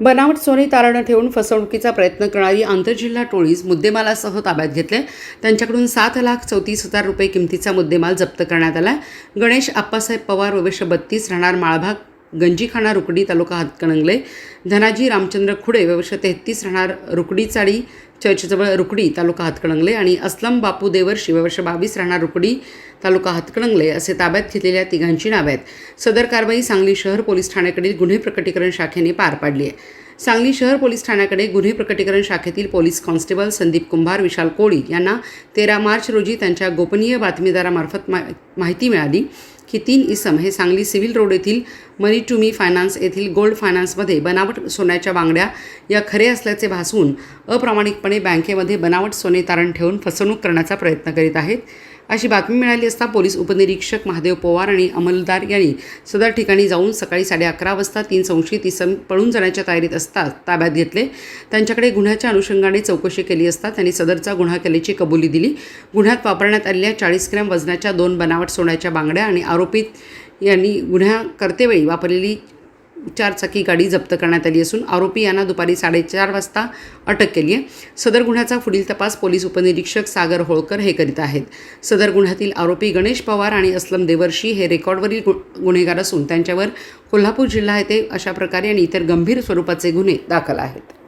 बनावट सोने तारणं ठेवून फसवणुकीचा प्रयत्न करणारी आंतरजिल्हा टोळीस मुद्देमालासह ताब्यात घेतले. त्यांच्याकडून सात लाख चौतीस हजार रुपये किमतीचा मुद्देमाल जप्त करण्यात आला. गणेश आप्पासाहेब पवार ववेश बत्तीस राहणार माळभाग गंजीखाना रुकडी तालुका हातकणंगले. धनाजी रामचंद्र खुडे वर्ष तेहतीस राहणार रुकडी चाळी चर्चजवळ रुकडी तालुका हातकणंगले आणि असलम बापू देवर्षी वर्ष बावीस राहणार रुकडी तालुका हातकणंगले असे ताब्यात घेतलेल्या तिघांची नावे आहेत. सदर कारवाई सांगली शहर पोलीस ठाण्याकडील गुन्हे प्रकटीकरण शाखेने पार पाडली आहे. सांगली शहर पोलीस ठाण्याकडे गुन्हे प्रकटीकरण शाखेतील पोलीस कॉन्स्टेबल संदीप कुंभार विशाल कोळी यांना तेरा मार्च रोजी त्यांच्या गोपनीय बातमीदारामार्फत मा माहिती मिळाली की तीन इसम हे सांगली सिव्हिल रोड येथील मनी टू मी फायनान्स येथील गोल्ड फायनान्समध्ये बनावट सोन्याच्या बांगड्या या खरे असल्याचे भासवून अप्रामाणिकपणे बँकेमध्ये बनावट सोने तारण ठेवून फसवणूक करण्याचा प्रयत्न करीत आहेत. अशी बातमी मिळाली असता पोलीस उपनिरीक्षक महादेव पवार आणि अंमलदार यांनी सदर ठिकाणी जाऊन सकाळी साडे अकरा वाजता तीन संशयित इसम पळून जाण्याच्या तयारीत असतात ताब्यात घेतले. त्यांच्याकडे गुन्ह्याच्या अनुषंगाने चौकशी केली असता त्यांनी सदरचा गुन्हा केल्याची कबुली दिली. गुन्ह्यात वापरण्यात आलेल्या चाळीस ग्रॅम वजनाच्या दोन बनावट सोन्याच्या बांगड्या आणि आरोपित यांनी गुन्ह्या करतेवेळी वापरलेली चारचाकी गाडी जप्त करण्यात आली असून आरोपी यांना दुपारी साडेचार वाजता अटक केली आहे. सदर गुन्ह्याचा पुढील तपास पोलीस उपनिरीक्षक सागर होळकर हे करीत आहेत. सदर गुन्ह्यातील आरोपी गणेश पवार आणि असलम देवर्षी हे रेकॉर्डवरील गु गुन्हेगार असून त्यांच्यावर कोल्हापूर जिल्हा येथे अशा प्रकारे आणि इतर गंभीर स्वरूपाचे गुन्हे दाखल आहेत.